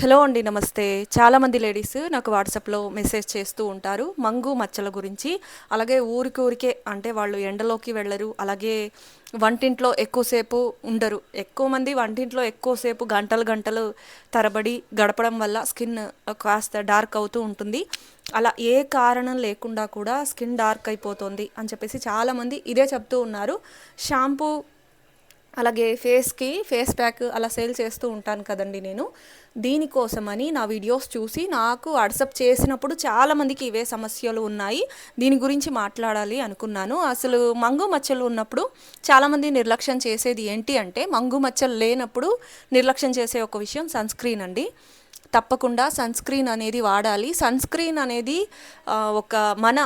Hello అండి నమస్తే. చాలామంది లేడీస్ నాకు వాట్సాప్లో మెసేజ్ చేస్తూ ఉంటారు మంగు మచ్చల గురించి. అలాగే ఊరికి ఊరికే అంటే వాళ్ళు ఎండలోకి వెళ్ళరు అలాగే వంటింట్లో ఎక్కువసేపు ఉండరు. ఎక్కువ మంది వంటింట్లో ఎక్కువసేపు గంటలు గంటలు తరబడి గడపడం వల్ల స్కిన్ కాస్త డార్క్ అవుతూ ఉంటుంది. అలా ఏ కారణం లేకుండా కూడా స్కిన్ డార్క్ అయిపోతుంది అని చెప్పేసి చాలామంది ఇదే చెప్తూ ఉన్నారు. షాంపూ అలాగే ఫేస్కి ఫేస్ ప్యాక్ అలా సేల్ చేస్తూ ఉంటాను కదండి నేను. దీనికోసమని నా వీడియోస్ చూసి నాకు వాట్సప్ చేసినప్పుడు చాలామందికి ఇవే సమస్యలు ఉన్నాయి. దీని గురించి మాట్లాడాలి అనుకున్నాను. అసలు మంగు మచ్చలు ఉన్నప్పుడు చాలామంది నిర్లక్ష్యం చేసేది ఏంటి అంటే మంగు మచ్చలు లేనప్పుడు నిర్లక్ష్యం చేసే ఒక విషయం సన్ స్క్రీన్ అండి. తప్పకుండా సన్ స్క్రీన్ అనేది వాడాలి. సన్ స్క్రీన్ అనేది ఒక మన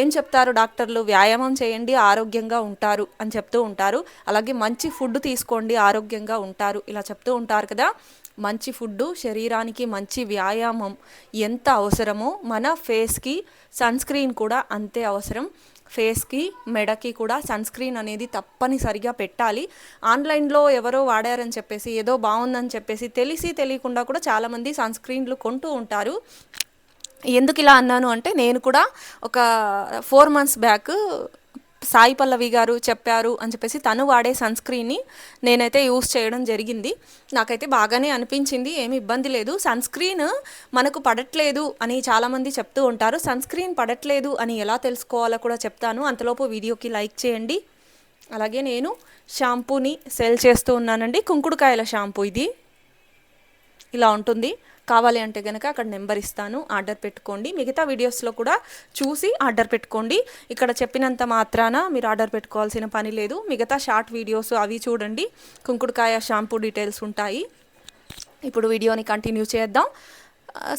ఏం చెప్తారు డాక్టర్లు? వ్యాయామం చేయండి ఆరోగ్యంగా ఉంటారు అని చెప్తూ ఉంటారు. అలాగే మంచి ఫుడ్ తీసుకోండి ఆరోగ్యంగా ఉంటారు. ఇలా చెప్తూ ఉంటారు కదా. మంచి ఫుడ్ శరీరానికి మంచి వ్యాయామం ఎంత అవసరమో మన ఫేస్కి సన్ స్క్రీన్ కూడా అంతే అవసరం. ఫేస్కి మెడకి కూడా సన్ స్క్రీన్ అనేది తప్పనిసరిగా పెట్టాలి. ఆన్లైన్లో ఎవరో వాడారని చెప్పేసి ఏదో బాగుందని చెప్పేసి తెలిసి తెలియకుండా కూడా చాలామంది సన్ స్క్రీన్లు కొంటూ ఉంటారు. ఎందుకు ఇలా అన్నాను అంటే నేను కూడా ఒక four months back Sai Pallavi garu చెప్పారు అని చెప్పేసి తను వాడే సన్ స్క్రీన్ని నేనైతే యూస్ చేయడం జరిగింది. నాకైతే బాగానే అనిపించింది ఏమి ఇబ్బంది లేదు. సన్ స్క్రీన్ మనకు పడట్లేదు అని చాలామంది చెప్తూ ఉంటారు. సన్ స్క్రీన్ పడట్లేదు అని ఎలా తెలుసుకోవాలో కూడా చెప్తాను. అంతలోపు వీడియోకి లైక్ చేయండి. అలాగే నేను షాంపూని సెల్ చేస్తూ ఉన్నానండి. కుంకుడుకాయల షాంపూ ఇది. ఇలా ఉంటుంది. కావాలి అంటే కనుక అక్కడ నెంబర్ ఇస్తాను ఆర్డర్ పెట్టుకోండి. మిగతా వీడియోస్లో కూడా చూసి ఆర్డర్ పెట్టుకోండి. ఇక్కడ చెప్పినంత మాత్రాన మీరు ఆర్డర్ పెట్టుకోవాల్సిన పని లేదు. మిగతా షార్ట్ వీడియోస్ అవి చూడండి. కుంకుడుకాయ షాంపూ డీటెయిల్స్ ఉంటాయి. ఇప్పుడు వీడియోని కంటిన్యూ చేద్దాం.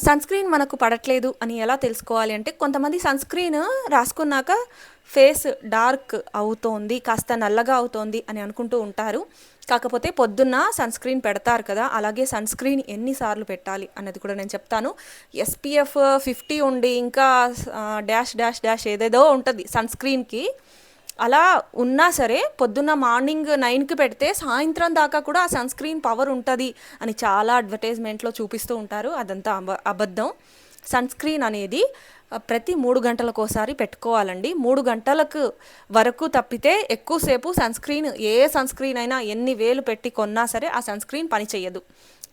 సన్ స్క్రీన్ మనకు పడట్లేదు అని ఎలా తెలుసుకోవాలి అంటే కొంతమంది సన్ స్క్రీన్ రాసుకున్నాక ఫేస్ డార్క్ అవుతోంది కాస్త నల్లగా అవుతోంది అని అనుకుంటూ ఉంటారు. కాకపోతే పొద్దున్న సన్ స్క్రీన్ పెడతారు కదా అలాగే సన్ స్క్రీన్ ఎన్నిసార్లు పెట్టాలి అన్నది కూడా నేను చెప్తాను. ఎస్పీఎఫ్ ఫిఫ్టీ ఉండి ఇంకా డాష్ డాష్ డాష్ ఏదేదో ఉంటుంది సన్ స్క్రీన్కి అలా ఉన్నా సరే పొద్దున్న మార్నింగ్ నైన్కి పెడితే సాయంత్రం దాకా కూడా ఆ సన్ స్క్రీన్ పవర్ ఉంటుంది అని చాలా అడ్వర్టైజ్మెంట్లో చూపిస్తూ ఉంటారు. అదంతా అబ అబద్ధం. సన్ స్క్రీన్ అనేది ప్రతి మూడు గంటలకు ఒకసారి పెట్టుకోవాలండి. మూడు గంటలకు వరకు తప్పితే ఎక్కువసేపు సన్ స్క్రీన్ ఏ సన్ స్క్రీన్ అయినా ఎన్ని వేలు పెట్టి కొన్నా సరే ఆ సన్ స్క్రీన్ పని చేయదు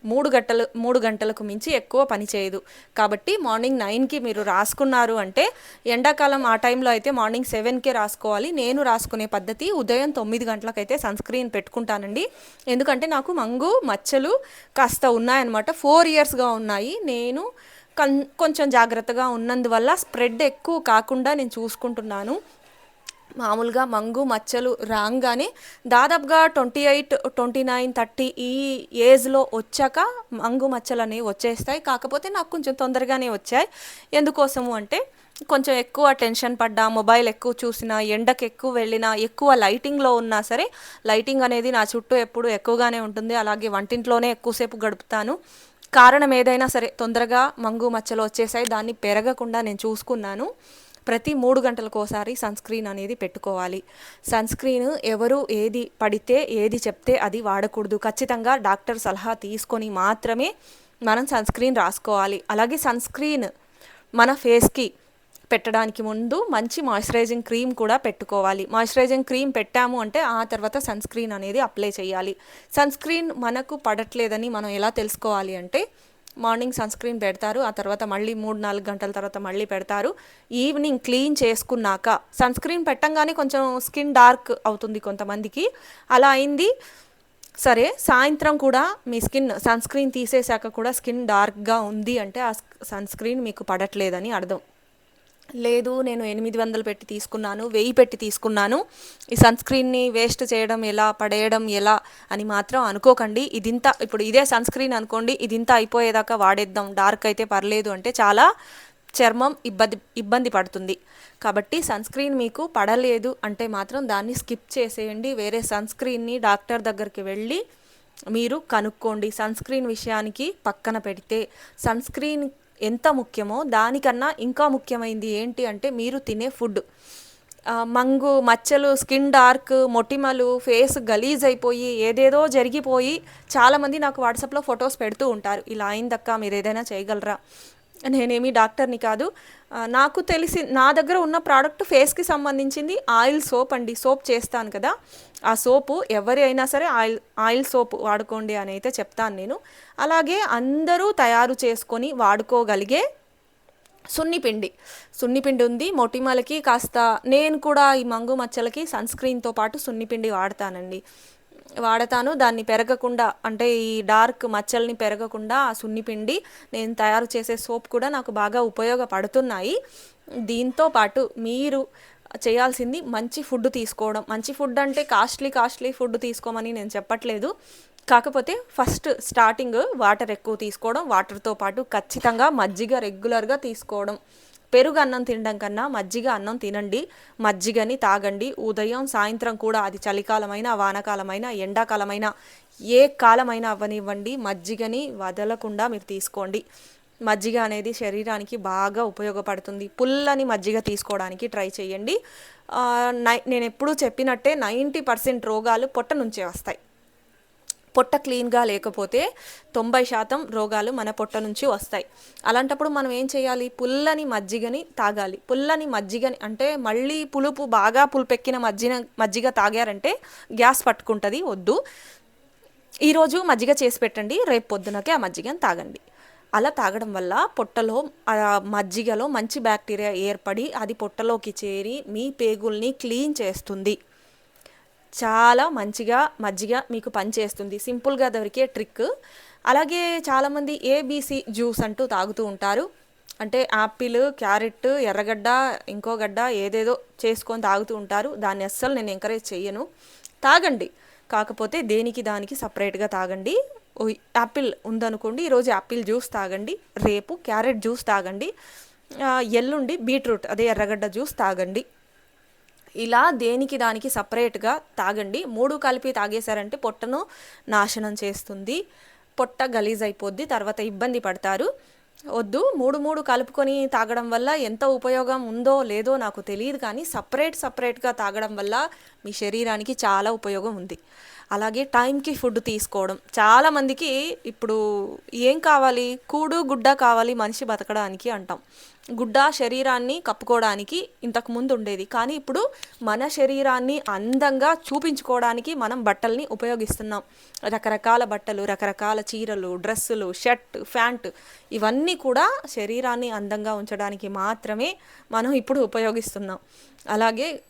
మూడు గంటలు మూడు గంటలకు మించి ఎక్కువ పని చేయదు. కాబట్టి మార్నింగ్ నైన్కి మీరు రాసుకున్నారు అంటే ఎండాకాలం ఆ టైంలో అయితే మార్నింగ్ సెవెన్కే రాసుకోవాలి. నేను రాసుకునే పద్ధతి ఉదయం తొమ్మిది గంటలకైతే సన్ స్క్రీన్ పెట్టుకుంటానండి. ఎందుకంటే నాకు మంగు మచ్చలు కాస్త ఉన్నాయన్నమాట. ఫోర్ ఇయర్స్గా ఉన్నాయి. నేను కన్ కొంచెం జాగ్రత్తగా ఉన్నందువల్ల స్ప్రెడ్ ఎక్కువ కాకుండా నేను చూసుకుంటున్నాను. మామూలుగా మంగు మచ్చలు రాగానే దాదాపుగా twenty eight twenty nine thirty ఈ ఏజ్లో వచ్చాక మంగు మచ్చలు అనేవి వచ్చేస్తాయి. కాకపోతే నాకు కొంచెం తొందరగానే వచ్చాయి. ఎందుకోసము అంటే కొంచెం ఎక్కువ టెన్షన్ పడ్డా మొబైల్ ఎక్కువ చూసినా ఎండకు ఎక్కువ వెళ్ళినా ఎక్కువ లైటింగ్లో ఉన్నా సరే లైటింగ్ అనేది నా చుట్టూ ఎప్పుడు ఎక్కువగానే ఉంటుంది. అలాగే వంటింట్లోనే ఎక్కువసేపు గడుపుతాను. కారణం ఏదైనా సరే తొందరగా మంగు మచ్చలు వచ్చేసాయి. దాన్ని పెరగకుండా నేను చూసుకున్నాను. ప్రతి మూడు గంటలకు ఒకసారి సన్ స్క్రీన్ అనేది పెట్టుకోవాలి. సన్ స్క్రీన్ ఎవరు ఏది పడితే ఏది చెప్తే అది వాడకూడదు. ఖచ్చితంగా డాక్టర్ సలహా తీసుకొని మాత్రమే మనం సన్ స్క్రీన్ రాసుకోవాలి. అలాగే సన్ స్క్రీన్ మన ఫేస్కి పెట్టడానికి ముందు మంచి మాయిశ్చరైజింగ్ క్రీమ్ కూడా పెట్టుకోవాలి. మాయిశ్చరైజింగ్ క్రీమ్ పెట్టాము అంటే ఆ తర్వాత సన్ స్క్రీన్ అనేది అప్లై చేయాలి. సన్ స్క్రీన్ మనకు పడట్లేదని మనం ఎలా తెలుసుకోవాలి అంటే మార్నింగ్ సన్ స్క్రీన్ పెడతారు ఆ తర్వాత మళ్ళీ మూడు నాలుగు గంటల తర్వాత మళ్ళీ పెడతారు. ఈవినింగ్ క్లీన్ చేసుకున్నాక సన్ స్క్రీన్ పెట్టంగానే కొంచెం స్కిన్ డార్క్ అవుతుంది కొంతమందికి. అలా అయింది. సరే సాయంత్రం కూడా మీ స్కిన్ సన్ స్క్రీన్ తీసేశాక కూడా స్కిన్ డార్క్గా ఉంది అంటే ఆ సన్ స్క్రీన్ మీకు పడట్లేదని అర్థం. లేదు నేను ఎనిమిది వందలు పెట్టి తీసుకున్నాను వెయ్యి పెట్టి తీసుకున్నాను. ఈ సన్ స్క్రీన్ని వేస్ట్ చేయడం ఎలా పడేయడం ఎలా అని మాత్రం అనుకోకండి. ఇదింత ఇప్పుడు ఇదే సన్ స్క్రీన్ అనుకోండి ఇదింత అయిపోయేదాకా వాడేద్దాం. డార్క్ అయితే పర్లేదు అంటే చాలా చర్మం ఇబ్బంది ఇబ్బంది పడుతుంది. కాబట్టి సన్ స్క్రీన్ మీకు పడలేదు అంటే మాత్రం దాన్ని స్కిప్ చేసేయండి. వేరే సన్ స్క్రీన్ని డాక్టర్ దగ్గరికి వెళ్ళి మీరు కనుక్కోండి. సన్ స్క్రీన్ విషయానికి పక్కన పెడితే సన్ స్క్రీన్ ఎంత ముఖ్యమో దానికన్నా ఇంకా ముఖ్యమైనది ఏంటి అంటే మీరు తినే ఫుడ్. మంగు మచ్చలు స్కిన్ డార్క్ మొటిమలు ఫేస్ గలీజ్ అయిపోయి ఏదేదో జరిగిపోయి చాలామంది నాకు వాట్సాప్లో ఫొటోస్ పెడుతూ ఉంటారు. ఇలా అయిందక్క మీరు ఏదైనా చేయగలరా? నేనేమి డాక్టర్ని కాదు. నాకు తెలిసి నా దగ్గర ఉన్న ప్రోడక్ట్ ఫేస్కి సంబంధించింది ఆయిల్ సోప్ అండి. సోప్ చేస్తాను కదా. ఆ సోపు ఎవరి అయినా సరే ఆయిల్ ఆయిల్ సోప్ వాడుకోండి అని అయితే చెప్తాను నేను. అలాగే అందరూ తయారు చేసుకొని వాడుకోగలిగే సున్నిపిండి సున్నిపిండి ఉంది. మొటిమలకి కాస్త నేను కూడా ఈ మంగు మచ్చలకి సన్ స్క్రీన్తో పాటు సున్నిపిండి వాడతానండి. వాడతాను. దాన్ని పెరగకుండా అంటే ఈ డార్క్ మచ్చల్ని పెరగకుండా ఆ సున్నిపిండి నేను తయారు చేసే సోప్ కూడా నాకు బాగా ఉపయోగపడుతున్నాయి. దీంతో పాటు మీరు చేయాల్సింది మంచి ఫుడ్ తీసుకోవడం. మంచి ఫుడ్ అంటే కాస్ట్లీ కాస్ట్లీ ఫుడ్ తీసుకోమని నేను చెప్పట్లేదు. కాకపోతే ఫస్ట్ స్టార్టింగ్ వాటర్ ఎక్కువ తీసుకోవడం వాటర్తో పాటు ఖచ్చితంగా మజ్జిగ రెగ్యులర్గా తీసుకోవడం. పెరుగు అన్నం తినడం కన్నా మజ్జిగ అన్నం తినండి మజ్జిగని తాగండి. ఉదయం సాయంత్రం కూడా అది చలికాలమైన వానకాలమైన ఎండాకాలమైన ఏ కాలమైనా అవ్వనివ్వండి. మజ్జిగని వదలకుండా మీరు తీసుకోండి. మజ్జిగ అనేది శరీరానికి బాగా ఉపయోగపడుతుంది. పుల్లని మజ్జిగ తీసుకోవడానికి ట్రై చేయండి. నై నేను ఎప్పుడూ చెప్పినట్టే నైంటీ పర్సెంట్ రోగాలు పొట్ట నుంచే వస్తాయి. పొట్ట క్లీన్గా లేకపోతే తొంభై శాతం రోగాలు మన పొట్ట నుంచి వస్తాయి. అలాంటప్పుడు మనం ఏం చేయాలి? పుల్లని మజ్జిగని తాగాలి. పుల్లని మజ్జిగని అంటే మళ్ళీ పులుపు బాగా పులుపెక్కిన మజ్జిగ మజ్జిగ తాగారంటే గ్యాస్ పట్టుకుంటుంది వద్దు. ఈరోజు మజ్జిగ చేసి పెట్టండి రేపు పొద్దునకే ఆ మజ్జిగని తాగండి. అలా తాగడం వల్ల పొట్టలో ఆ మజ్జిగలో మంచి బ్యాక్టీరియా ఏర్పడి అది పొట్టలోకి చేరి మీ పేగుల్ని క్లీన్ చేస్తుంది. చాలా మంచిగా మజ్జిగ మీకు పనిచేస్తుంది. సింపుల్గా దొరికే ట్రిక్. అలాగే చాలామంది ఏబీసీ జ్యూస్ అంటూ తాగుతూ ఉంటారు. అంటే యాపిల్ క్యారెట్ ఎర్రగడ్డ ఇంకో గడ్డ ఏదేదో చేసుకొని తాగుతూ ఉంటారు. దాన్ని అస్సలు నేను ఎంకరేజ్ చెయ్యను. తాగండి. కాకపోతే దేనికి దానికి సపరేట్గా తాగండి. యాపిల్ ఉందనుకోండి ఈరోజు యాపిల్ జ్యూస్ తాగండి. రేపు క్యారెట్ జ్యూస్ తాగండి. ఎల్లుండి బీట్రూట్ అదే ఎర్రగడ్డ జ్యూస్ తాగండి. ఇలా దేనికి దానికి సపరేట్గా తాగండి. మూడు కలిపి తాగేశారంటే పొట్టను నాశనం చేస్తుంది. పొట్ట గలీజ్ అయిపోద్ది తర్వాత ఇబ్బంది పడతారు. వద్దు మూడు మూడు కలుపుకొని తాగడం వల్ల ఎంత ఉపయోగం ఉందో లేదో నాకు తెలియదు కానీ సపరేట్ సపరేట్గా తాగడం వల్ల మీ శరీరానికి చాలా ఉపయోగం ఉంది. అలాగే టైంకి ఫుడ్ తీసుకోవడం. చాలామందికి ఇప్పుడు ఏం కావాలి? కూడు గుడ్డ కావాలి మనిషి బతకడానికి అంటాం. గుడ్డ శరీరాన్ని కప్పుకోవడానికి ఇంతకు ముందు ఉండేది. కానీ ఇప్పుడు మన శరీరాన్ని అందంగా చూపించుకోవడానికి మనం బట్టల్ని ఉపయోగిస్తున్నాం. రకరకాల బట్టలు రకరకాల చీరలు డ్రెస్సులు షర్ట్ ప్యాంట్ ఇవన్నీ కూడా శరీరాన్ని అందంగా ఉంచడానికి మాత్రమే మనం ఇప్పుడు ఉపయోగిస్తున్నాం. అలాగే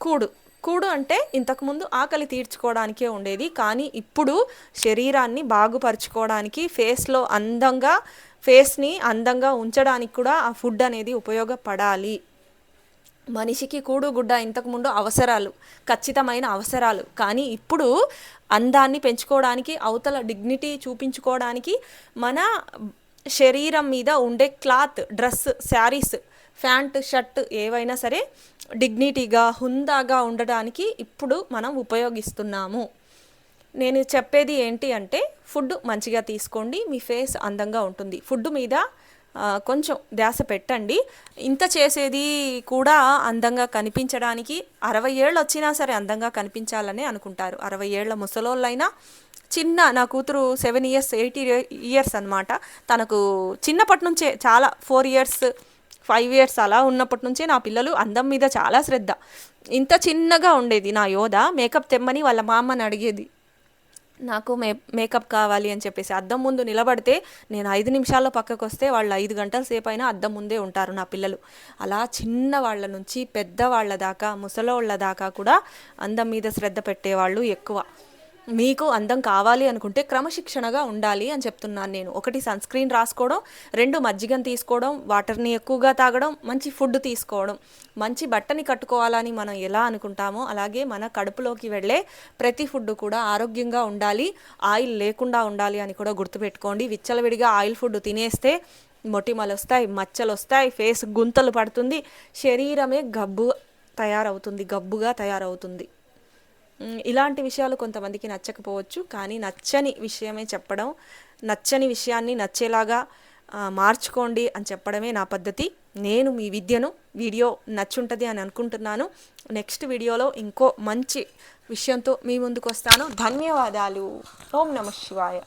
కూడు. కూడు అంటే ఇంతకుముందు ఆకలి తీర్చుకోవడానికే ఉండేది. కానీ ఇప్పుడు శరీరాన్ని బాగుపరుచుకోవడానికి ఫేస్లో అందంగా ఫేస్ని అందంగా ఉంచడానికి కూడా ఆ ఫుడ్ అనేది ఉపయోగపడాలి. మనిషికి కూడు గుడ్డ ఇంతకుముందు అవసరాలు ఖచ్చితమైన అవసరాలు. కానీ ఇప్పుడు అందాన్ని పెంచుకోవడానికి అవతల డిగ్నిటీ చూపించుకోవడానికి మన శరీరం మీద ఉండే cloth dress saris pant shirt ఏవైనా సరే డిగ్నిటీగా హుందాగా ఉండడానికి ఇప్పుడు మనం ఉపయోగిస్తున్నాము. నేను చెప్పేది ఏంటి అంటే ఫుడ్ మంచిగా తీసుకోండి మీ ఫేస్ అందంగా ఉంటుంది. ఫుడ్ మీద కొంచెం ధ్యాస పెట్టండి. ఇంత చేసేది కూడా అందంగా కనిపించడానికి అరవై ఏళ్ళు వచ్చినా సరే అందంగా కనిపించాలని అనుకుంటారు. అరవై ఏళ్ళ ముసలోళ్ళైనా చిన్న నా కూతురు సెవెన్ ఇయర్స్ ఎయిట్ ఇయర్స్ అనమాట తనకు చిన్నప్పటి నుంచే చాలా ఫోర్ ఇయర్స్ ఫైవ్ ఇయర్స్ అలా ఉన్నప్పటి నుంచే నా పిల్లలు అందం మీద చాలా శ్రద్ధ. ఇంత చిన్నగా ఉండేది నా యోధ మేకప్ తెమ్మని వాళ్ళ మా అమ్మని అడిగేది. నాకు మే మేకప్ కావాలి అని చెప్పేసి అద్దం ముందు నిలబడితే నేను ఐదు నిమిషాల్లో పక్కకు వస్తే వాళ్ళు ఐదు గంటల సేపు అయినా అద్దం ముందే ఉంటారు నా పిల్లలు. అలా చిన్న వాళ్ళ నుంచి పెద్దవాళ్ళ దాకా ముసలోళ్ళ దాకా కూడా అందం మీద శ్రద్ధ పెట్టేవాళ్ళు ఎక్కువ. మీకు అందం కావాలి అనుకుంటే క్రమశిక్షణగా ఉండాలి అని చెప్తున్నాను నేను. ఒకటి సన్ స్క్రీన్ రాసుకోవడం రెండు మజ్జిగను తీసుకోవడం వాటర్ని ఎక్కువగా తాగడం మంచి ఫుడ్ తీసుకోవడం. మంచి బట్టని కట్టుకోవాలని మనం ఎలా అనుకుంటామో అలాగే మన కడుపులోకి వెళ్ళే ప్రతి ఫుడ్ కూడా ఆరోగ్యంగా ఉండాలి ఆయిల్ లేకుండా ఉండాలి అని కూడా గుర్తుపెట్టుకోండి. విచ్చలవిడిగా ఆయిల్ ఫుడ్ తినేస్తే మొటిమలు వస్తాయి మచ్చలు వస్తాయి ఫేస్ గుంతలు పడుతుంది శరీరమే గబ్బు తయారవుతుంది గబ్బుగా తయారవుతుంది. ఇలాంటి విషయాలు కొంతమందికి నచ్చకపోవచ్చు కానీ నచ్చని విషయమే చెప్పడం నచ్చని విషయాన్ని నచ్చేలాగా మార్చుకోండి అని చెప్పడమే నా పద్ధతి. నేను మీ విద్యను వీడియో నచ్చుంటుంది అని అనుకుంటున్నాను. నెక్స్ట్ వీడియోలో ఇంకో మంచి విషయంతో మీ ముందుకు వస్తాను ధన్యవాదాలు. ఓం నమ శివాయ.